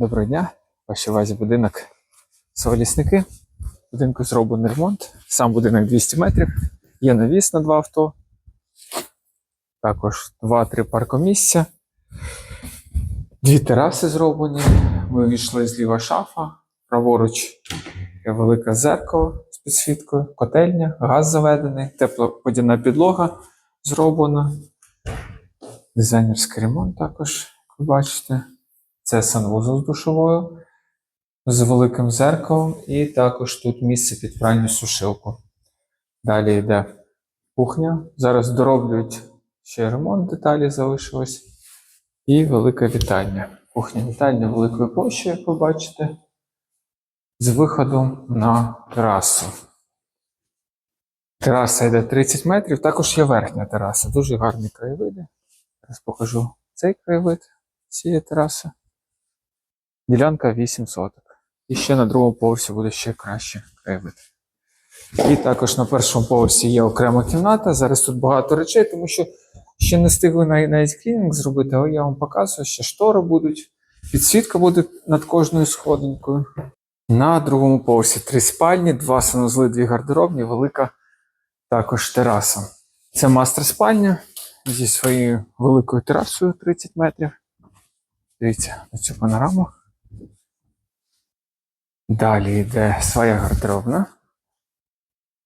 Доброго дня, вашій увазі будинок Соволісники. Будинку зроблений ремонт. Сам будинок 200 метрів. Є навіс на два авто. Також 2-3 паркомісця. Дві тераси зроблені. Ми війшли зліва шафа, праворуч є велике зеркало з підсвіткою, котельня, газ заведений, тепловодяна підлога зроблена. Дизайнерський ремонт також, як ви бачите. Це санвузол з душовою з великим зеркалом, і також тут місце під пральну сушилку. Далі йде кухня. Зараз дороблюють ще ремонт, деталі залишилось. І велика вітальня. Кухня вітальня великої площі, як ви бачите, з виходом на терасу. Тераса йде 30 метрів, також є верхня тераса. Дуже гарні краєвиди. Зараз покажу цей краєвид цієї тераси. Ділянка 8 соток. І ще на другому поверсі буде ще краще краєвид. І також на першому поверсі є окрема кімната. Зараз тут багато речей, тому що ще не встигли навіть клінінг зробити, але я вам показую, ще штори будуть, підсвітка буде над кожною сходинкою. На другому поверсі три спальні, два санузли, дві гардеробні, велика також тераса. Це мастер спальня зі своєю великою терасою 30 метрів. Дивіться на цю панораму. Далі йде своя гардеробна,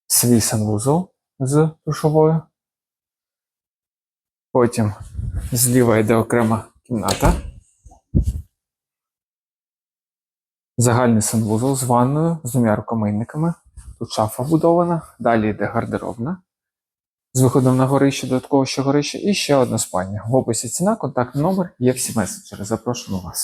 свій санвузол з душовою. Потім зліва йде окрема кімната. Загальний санвузол з ванною, з двома рукомийниками. Тут шафа вбудована. Далі йде гардеробна. З виходом на горище, додатково ще горище, і ще одна спальня. В описі ціна, контактний номер є всі меседжери. Запрошуємо вас.